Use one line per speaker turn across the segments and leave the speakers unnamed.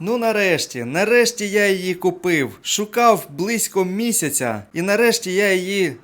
Ну нарешті, нарешті я її купив. Шукав близько місяця, і нарешті я її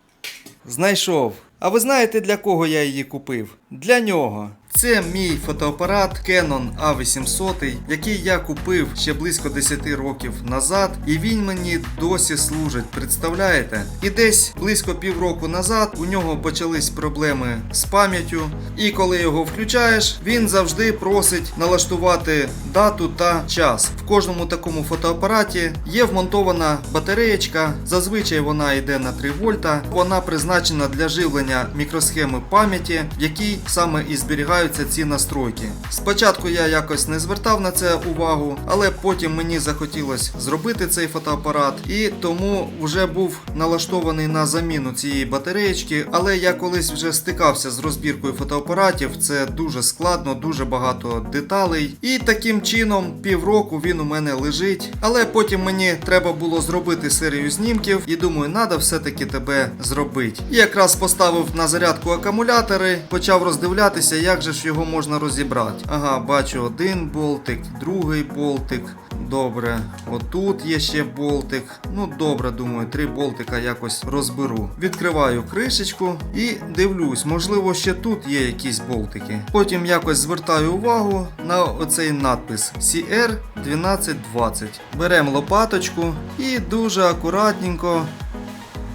знайшов. А ви знаєте для кого я її купив? Для нього. Це мій фотоапарат Canon A800, який я купив ще близько 10 років назад, і він мені досі служить. Представляєте? І десь близько півроку назад у нього почались проблеми з пам'яттю. І коли його включаєш, він завжди просить налаштувати дату та час. В кожному такому фотоапараті є вмонтована батареєчка. Зазвичай вона йде на 3 вольта. Вона призначена для живлення мікросхеми пам'яті, в якій саме і зберігаються ці настройки. Спочатку я якось не звертав на це увагу, але потім мені захотілося зробити цей фотоапарат, і тому вже був налаштований на заміну цієї батареєчки. Але я колись вже стикався з розбіркою фотоапаратів. Це дуже складно, дуже багато деталей. І таким чином півроку він у мене лежить. Але потім мені треба було зробити серію знімків, і думаю, треба все-таки тебе зробити. І якраз поставив на зарядку акумулятори, почав роздивлятися, як же ж його можна розібрати. Ага, бачу один болтик, другий болтик. Добре, отут є ще болтик. Ну добре, думаю, три болтика якось розберу. Відкриваю кришечку і дивлюсь, можливо, ще тут є якісь болтики. Потім якось звертаю увагу на оцей надпис CR 1220. Беремо лопаточку і дуже акуратненько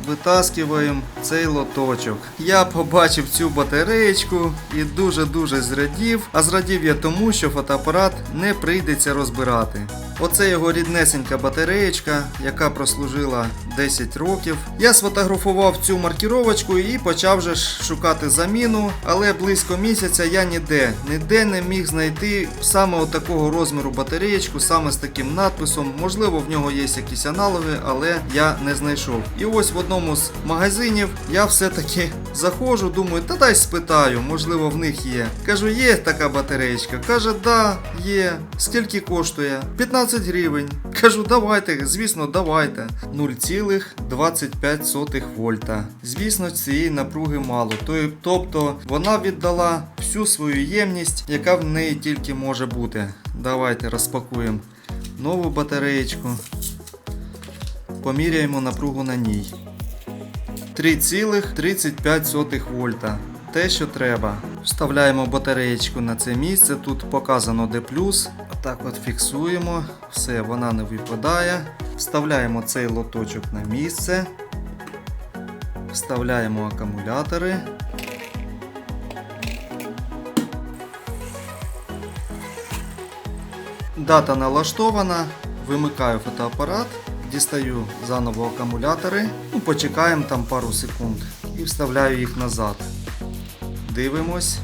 витаскиваємо цей лоточок. Я побачив цю батареєчку і дуже-дуже зрадів. А зрадів я тому, що фотоапарат не прийдеться розбирати. Оце його ріднесенька батареєчка, яка прослужила 10 років. Я сфотографував цю маркіровочку і почав же шукати заміну, але близько місяця я ніде, ніде не міг знайти саме такого розміру батареєчку, саме з таким надписом. Можливо, в нього є якісь аналоги, але я не знайшов. І ось в одному з магазинів я все-таки заходжу, думаю, та дай спитаю, можливо, в них є. Кажу, є така батареєчка. Каже, да, є. Скільки коштує? 15 гривень. Кажу, давайте, звісно, давайте. 0,25 вольта. Звісно, цієї напруги мало. Тобто вона віддала всю свою ємність, яка в неї тільки може бути. Давайте розпакуємо нову батареєчку. Поміряємо напругу на ній. 3,35 вольта. Те, що треба. Вставляємо батареєчку на це місце. Тут показано де плюс. Отак от фіксуємо. Все, вона не випадає. Вставляємо цей лоточок на місце. Вставляємо акумулятори. Дата налаштована. Вимикаю фотоапарат, дістаю заново акумулятори. Ну, почекаємо там пару секунд і вставляю їх назад. Дивимось.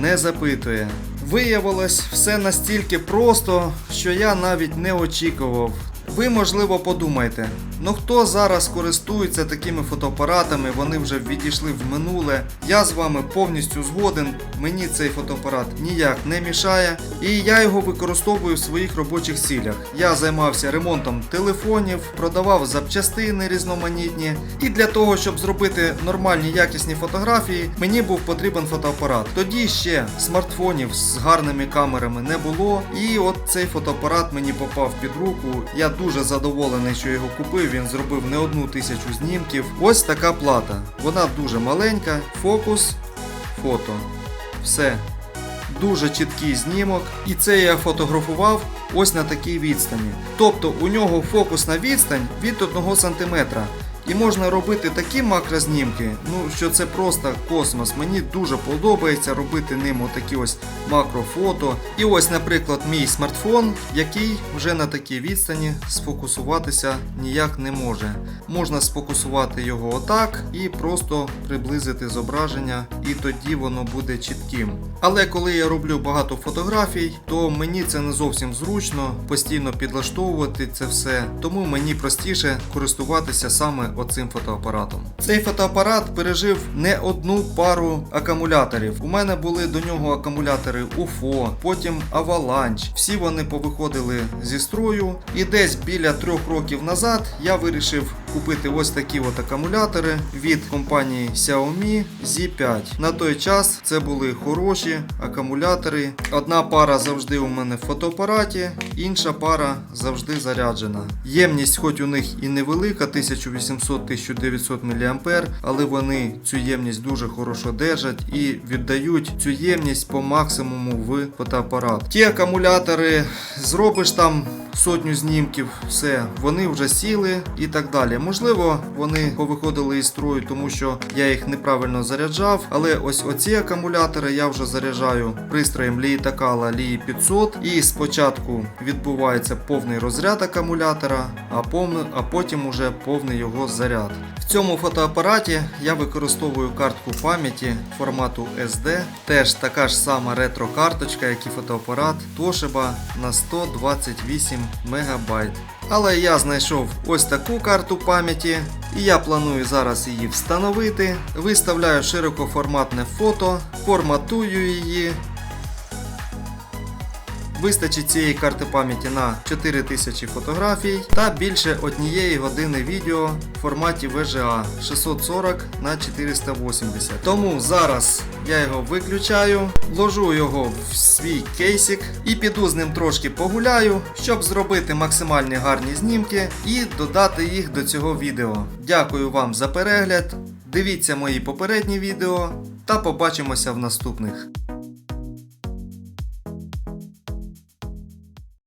Не запитує. Виявилось все настільки просто, що я навіть не очікував. Ви, можливо, подумаєте, ну хто зараз користується такими фотоапаратами, вони вже відійшли в минуле. Я з вами повністю згоден. Мені цей фотоапарат ніяк не мішає, і я його використовую в своїх робочих цілях. Я займався ремонтом телефонів, продавав запчастини різноманітні. І для того, щоб зробити нормальні якісні фотографії, мені був потрібен фотоапарат. Тоді ще смартфонів з гарними камерами не було. І от цей фотоапарат мені попав під руку. Я дуже задоволений, що його купив. Він зробив не одну тисячу знімків. Ось така плата. Вона дуже маленька. Фокус, фото. Все. Дуже чіткий знімок. І це я фотографував ось на такій відстані. Тобто у нього фокусна відстань від 1 см. І можна робити такі макрознімки, ну що це просто космос. Мені дуже подобається робити ним отакі ось макрофото. І ось, наприклад, мій смартфон, який вже на такій відстані сфокусуватися ніяк не може. Можна сфокусувати його отак і просто приблизити зображення, і тоді воно буде чітким. Але коли я роблю багато фотографій, то мені це не зовсім зручно постійно підлаштовувати це все, тому мені простіше користуватися саме оцим фотоапаратом. Цей фотоапарат пережив не одну пару акумуляторів. У мене були до нього акумулятори UFO, потім Avalanche. Всі вони повиходили зі строю, і десь біля трьох років назад я вирішив купити ось такі от акумулятори від компанії Xiaomi Z5. На той час це були хороші акумулятори. Одна пара завжди у мене в фотоапараті, інша пара завжди заряджена. Ємність, хоч у них і невелика, 1800-1900 мА, але вони цю ємність дуже хорошо держать і віддають цю ємність по максимуму в фотоапарат. Ті акумулятори зробиш там сотню знімків, все, вони вже сіли і так далі. Можливо, вони повиходили із строю, тому що я їх неправильно заряджав. Але ось оці акумулятори я вже заряджаю пристроєм Ліїтакала Лії 500. І спочатку відбувається повний розряд акумулятора, а, потім уже повний його заряд. В цьому фотоапараті я використовую картку пам'яті формату SD. Теж така ж сама ретро-карточка, як і фотоапарат Toshiba на 128 МБ. Але я знайшов ось таку карту пам'яті, і я планую зараз її встановити. Виставляю широкоформатне фото, форматую її. Вистачить цієї карти пам'яті на 4000 фотографій та більше однієї години відео в форматі VGA 640 на 480. Тому зараз я його виключаю, вложу його в свій кейсик і піду з ним трошки погуляю, щоб зробити максимальні гарні знімки і додати їх до цього відео. Дякую вам за перегляд. Дивіться мої попередні відео та побачимося в наступних.